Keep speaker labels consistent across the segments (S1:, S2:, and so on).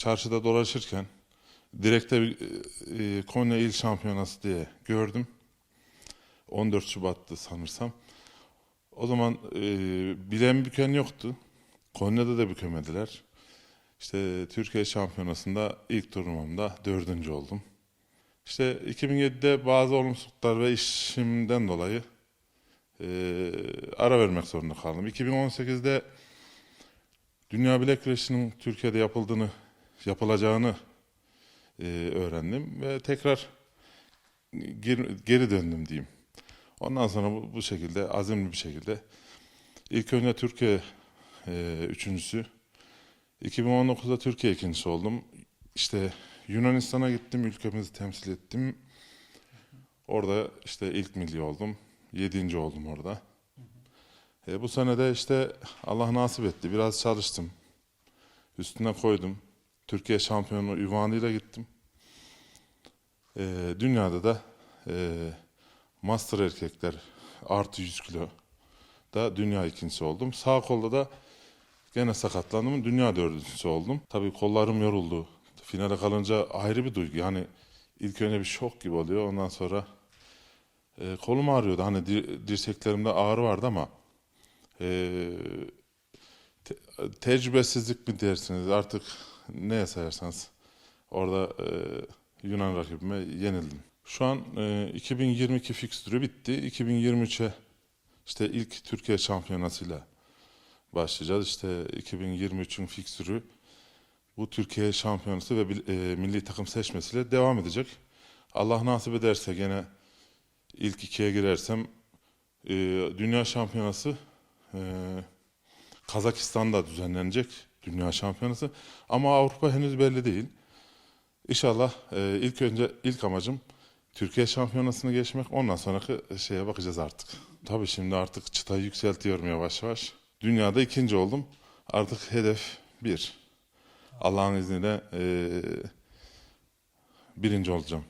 S1: çarşıda dolaşırken direkte e, e, Konya İl Şampiyonası diye gördüm. 14 Şubat'tı sanırsam. O zaman e, bilen büken yoktu. Konya'da da bükemediler. İşte Türkiye Şampiyonası'nda ilk turnuvamda dördüncü oldum. İşte 2007'de bazı olumsuzluklar ve işimden dolayı e, ara vermek zorunda kaldım. 2018'de Dünya Bilek Güreşi'nin Türkiye'de yapıldığını, yapılacağını e, öğrendim ve tekrar geri, geri döndüm diyeyim. Ondan sonra bu, bu şekilde azimli bir şekilde ilk önce Türkiye e, üçüncüsü, 2019'da Türkiye ikincisi oldum. İşte Yunanistan'a gittim, ülkemizi temsil ettim. Orada işte ilk milli oldum. Yedinci oldum orada. E, bu sene de işte Allah nasip etti. Biraz çalıştım. Üstüne koydum. Türkiye şampiyonu ünvanıyla gittim. E, dünyada da e, master erkekler artı 100 kilo da dünya ikincisi oldum. Sağ kolda da gene sakatlandım. Dünya dördüncüsü oldum. Tabii kollarım yoruldu. Finale kalınca ayrı bir duygu. Yani ilk önce bir şok gibi oluyor. Ondan sonra e, kolum ağrıyordu. Hani dir- dirseklerimde ağrı vardı ama e, te- tecrübesizlik mi dersiniz artık ne sayarsanız orada e, Yunan rakibime yenildim. Şu an e, 2022 fikstürü bitti. 2023'e işte ilk Türkiye şampiyonasıyla başlayacağız. İşte 2023'ün fikstürü bu Türkiye şampiyonası ve e, milli takım seçmesiyle devam edecek. Allah nasip ederse gene ilk ikiye girersem e, dünya şampiyonası e, Kazakistan'da düzenlenecek dünya şampiyonası ama Avrupa henüz belli değil. İnşallah e, ilk önce ilk amacım Türkiye şampiyonasını geçmek ondan sonraki şeye bakacağız artık. Tabii şimdi artık çıtayı yükseltiyorum yavaş yavaş. Dünyada ikinci oldum. Artık hedef bir. Allah'ın izniyle e, birinci olacağım.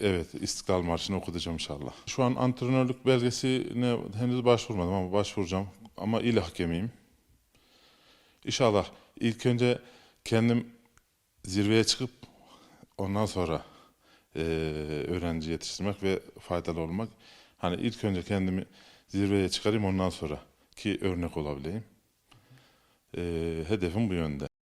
S1: Evet, İstiklal Marşı'nı okutacağım inşallah. Şu an antrenörlük belgesine henüz başvurmadım ama başvuracağım. Ama il hakemiyim. İnşallah ilk önce kendim zirveye çıkıp ondan sonra eee, öğrenci yetiştirmek ve faydalı olmak. Hani ilk önce kendimi zirveye çıkarayım ondan sonra ki örnek olabileyim. Eee, hedefim bu yönde.